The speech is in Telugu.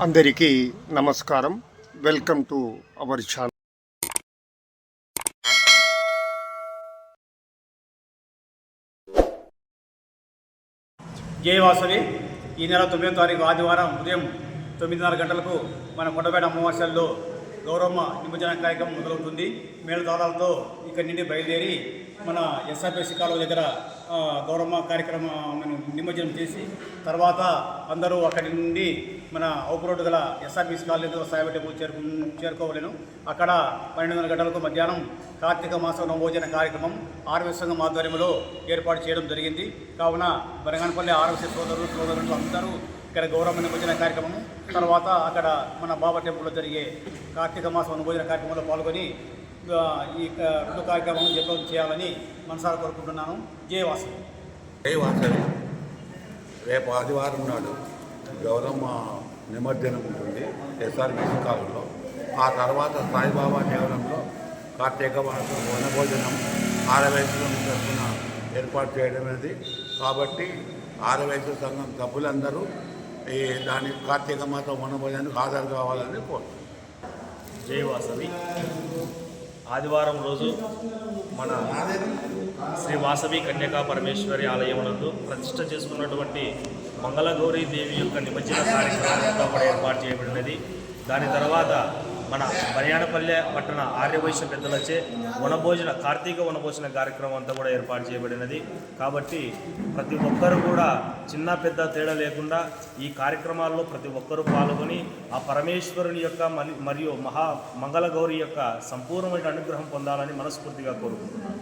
అందరికీ నమస్కారం. వెల్కమ్ టు అవర్ ఛానల్ జై వాసవి. ఈ నెల తొమ్మిదో తారీఖు ఆదివారం ఉదయం తొమ్మిదిన్నర గంటలకు మన కొండపేట అమావాస్యల్లో గౌరమ్మ నిమజ్జన కార్యక్రమం మొదలవుతుంది. మేళతాళాలతో ఇక్కడి నుండి బయలుదేరి మన ఎస్ఆర్పిసి కాలువ దగ్గర గౌరమ్మ కార్యక్రమం నిమజ్జనం చేసి తర్వాత అందరూ అక్కడి నుండి మన ఔపు రోడ్డు గల ఎస్ఆర్బీసీ కాలేజీలో సాయబెట్టకు చేరుకు చేరుకోవలేను. అక్కడ పన్నెండు వందల గంటలకు మధ్యాహ్నం కార్తీక మాస నవోజన కార్యక్రమం ఆర్వీ సంఘం ఆధ్వర్యంలో ఏర్పాటు చేయడం జరిగింది. కావున బనగానపల్లి ఆర్వీసీ సోదరులు సోదరులు అందరూ ఇక్కడ గౌరవ నిమజ్జన కార్యక్రమం తర్వాత అక్కడ మన బాబా టెంపుల్లో జరిగే కార్తీక మాసం అనుభోజన కార్యక్రమంలో పాల్గొని ఈ క- రెండు కార్యక్రమం జపం చేయాలని మనసారా కోరుకుంటున్నాను. జయవాసం జై వాసవి రేపు ఆదివారం నాడు గౌరమ్మ నిమజ్జనం ఉంటుంది ఎస్ఆర్బీసీ కాలంలో ఆ తర్వాత సాయిబాబా దేవరంలో కార్తీక మాసం వనభోజనం ఆరవయసులో తరఫున ఏర్పాటు చేయడం అనేది. కాబట్టి ఆరవయసు సంఘం సభ్యులందరూ ఈ దాని కార్తీక మాసం వనభోజనానికి హాజరు కావాలని కోరుతున్నాను జై వాసవి. ఆదివారం రోజు మన శ్రీ వాసవి కన్యకా పరమేశ్వరి ఆలయమునందు ప్రతిష్ట చేసుకున్నటువంటి మంగళగౌరీ దేవి యొక్క నిమజ్జన కార్యక్రమం కూడా ఏర్పాటు చేయబడినది. దాని తర్వాత మన బనియానపల్లె పట్టణ ఆర్యవైశ్య పెద్దలచే వనభోజన కార్తీక వనభోజన కార్యక్రమం అంతా కూడా ఏర్పాటు చేయబడినది. కాబట్టి ప్రతి ఒక్కరు కూడా చిన్న పెద్ద తేడా లేకుండా ఈ కార్యక్రమాల్లో ప్రతి ఒక్కరూ పాల్గొని ఆ పరమేశ్వరుని యొక్క మరియు మహా మంగళగౌరి యొక్క సంపూర్ణమైన అనుగ్రహం పొందాలని మనస్ఫూర్తిగా కోరుకుంటున్నాను.